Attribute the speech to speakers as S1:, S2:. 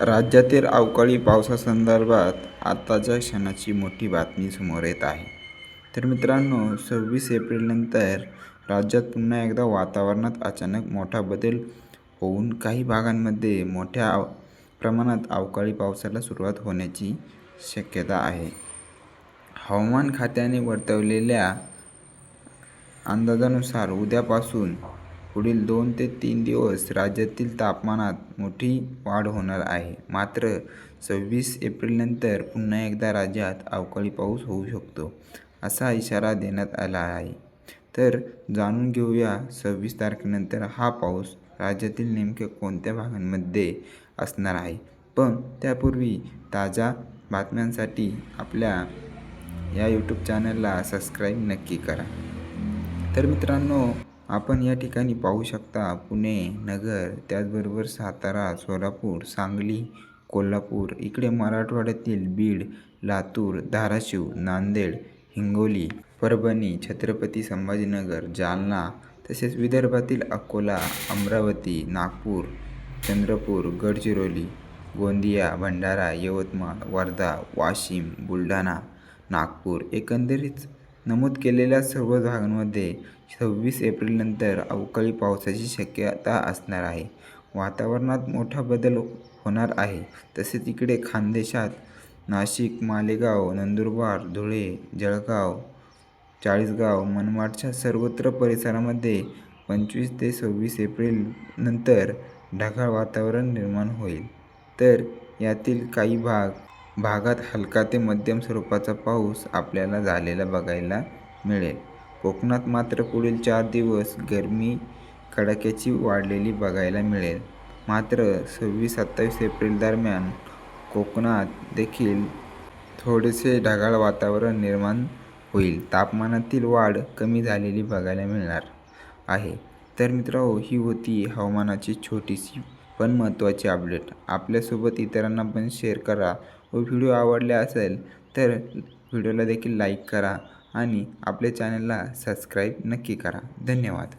S1: राज्यातील अवकाळी पावसासंदर्भात आत्ताच्या क्षणाची मोठी बातमी समोर येत आहे. तर मित्रांनो सव्वीस एप्रिलनंतर राज्यात पुन्हा एकदा वातावरणात अचानक मोठा बदल होऊन काही भागांमध्ये मोठ्या प्रमाणात अवकाळी पावसाला सुरुवात होण्याची शक्यता आहे. हवामान खात्याने वर्तवलेल्या अंदाजानुसार उद्यापासून पुढील दोन ते तीन दिवस राज्यातील तापमानात मोठी वाढ होणार आहे. मात्र सव्वीस एप्रिलनंतर पुन्हा एकदा राज्यात अवकाळी पाऊस होऊ शकतो असा इशारा देण्यात आला आहे. तर जाणून घेऊया सव्वीस तारखेनंतर हा पाऊस राज्यातील नेमक्या कोणत्या भागांमध्ये असणार आहे. पण त्यापूर्वी ताज्या बातम्यांसाठी आपल्या या यूट्यूब चॅनलला सबस्क्राईब नक्की करा. तर मित्रांनो आपण या ठिकाणी पाहू शकता पुणे नगर त्याचबरोबर सातारा सोलापूर सांगली कोल्हापूर इकडे मराठवाड्यातील बीड लातूर धाराशिव नांदेड हिंगोली परभणी छत्रपती संभाजीनगर जालना तसेच विदर्भातील अकोला अमरावती नागपूर चंद्रपूर गडचिरोली गोंदिया भंडारा यवतमाळ वर्धा वाशिम बुलढाणा नागपूर एकंदरीत नमूद केलेल्या सर्व भागांमध्ये सव्वीस एप्रिलनंतर अवकाळी पावसाची शक्यता असणार आहे. वातावरणात मोठा बदल होणार आहे. तसेच इकडे खानदेशात नाशिक मालेगाव नंदुरबार धुळे जळगाव चाळीसगाव मनमाडच्या सर्वत्र परिसरामध्ये पंचवीस ते सव्वीस एप्रिल नंतर ढगाळ वातावरण निर्माण होईल. तर यातील काही भाग भागात हलका ते मध्यम स्वरूपाचा पाऊस आपल्याला झालेला बघायला मिळेल. कोकणात मात्र पुढील चार दिवस गरमी कडाक्याची वाढलेली बघायला मिळेल. मात्र सव्वीस सत्तावीस एप्रिल दरम्यान कोकणात देखील थोडेसे ढगाळ वातावरण निर्माण होईल. तापमानातील वाढ कमी झालेली बघायला मिळणार आहे. तर मित्रांनो ही होती हवामानाची छोटीशी पण महत्त्वाची अपडेट आपल्यासोबत इतरांना पण शेअर करा. व व्हिडिओ आवडले असेल तर व्हिडिओला देखील लाईक करा आणि आपल्या चॅनलला सबस्क्राईब नक्की करा. धन्यवाद.